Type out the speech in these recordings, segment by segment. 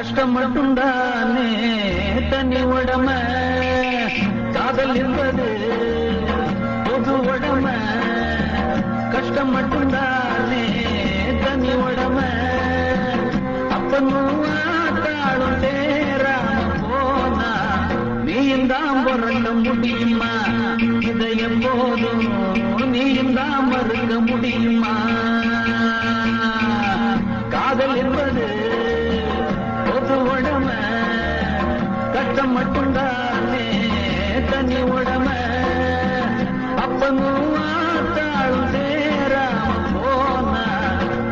கஷ்டம் மட்டும்தானே தனி உடம. காதல் என்பது பொது உடம. கஷ்டம் மட்டும்தானே தனி உடம. அப்பனும் ஆத்தாளும் சேராம போனா நீயும் தான் பிறக்க முடியுமா? இதயம் போதும் நீயும் தான் மறுக்க முடியுமா? கஷ்டம் மட்டும்தானே தனி உடம. அப்பனும் ஆத்தாளும் சேராம போனா.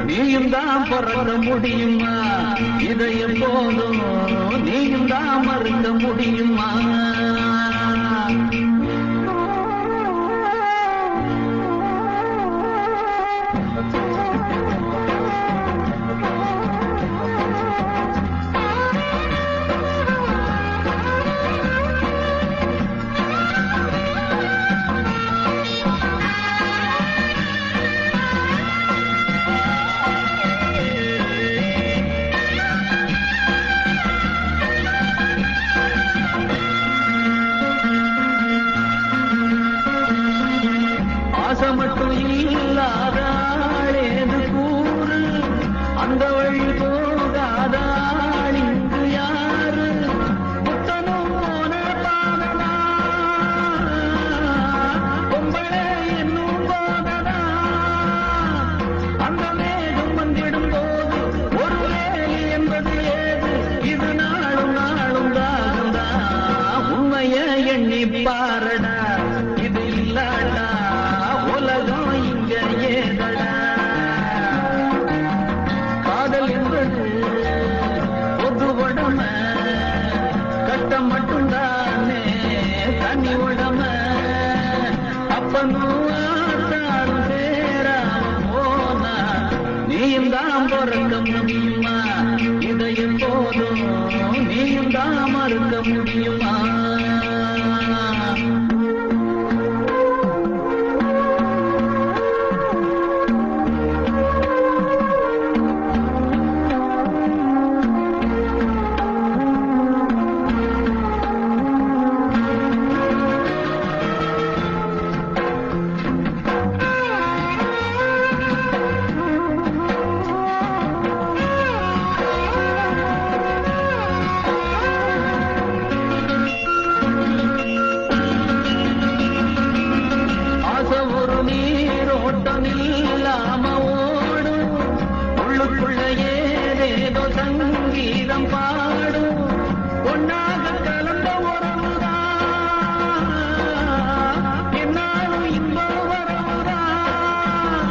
நீயும் தான் பிறக்க முடியுமா? இதயம் போதும். நீயும் தான் மறுக்க முடியுமா? உடம. கட்டம் மட்டும்தானே தனி உடம. அப்பனும் சேராம போனா நீயும் தான் பிறக்க முடியுமா? இதயம் போதும். நீயும் தான் மறுக்க முடியுமா? ஓட்டம் இல்லாம ஓடும். உள்ளுக்குள்ள ஏதேதோ சங்கீதம் பாடும். ஒன்னாக கலந்த உறவுதான். என்னாலும் இன்பம் வரவுதான்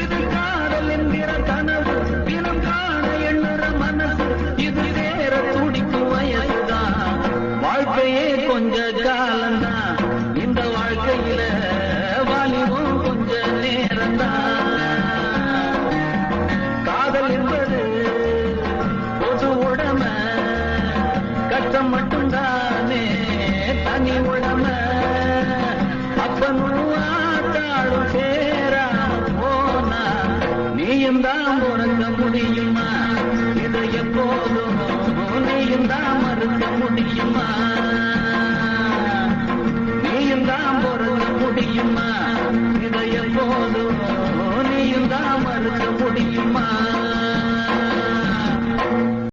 இது காதல் என்கிற கனவு தினம் காண எண்ணுற மனசு இது வேற துடிக்கும் வயதுதான். வாழ்க்கையே கொஞ்ச காலம்தான் உடம கஷ்டம் மட்டும்தானே தனி உடம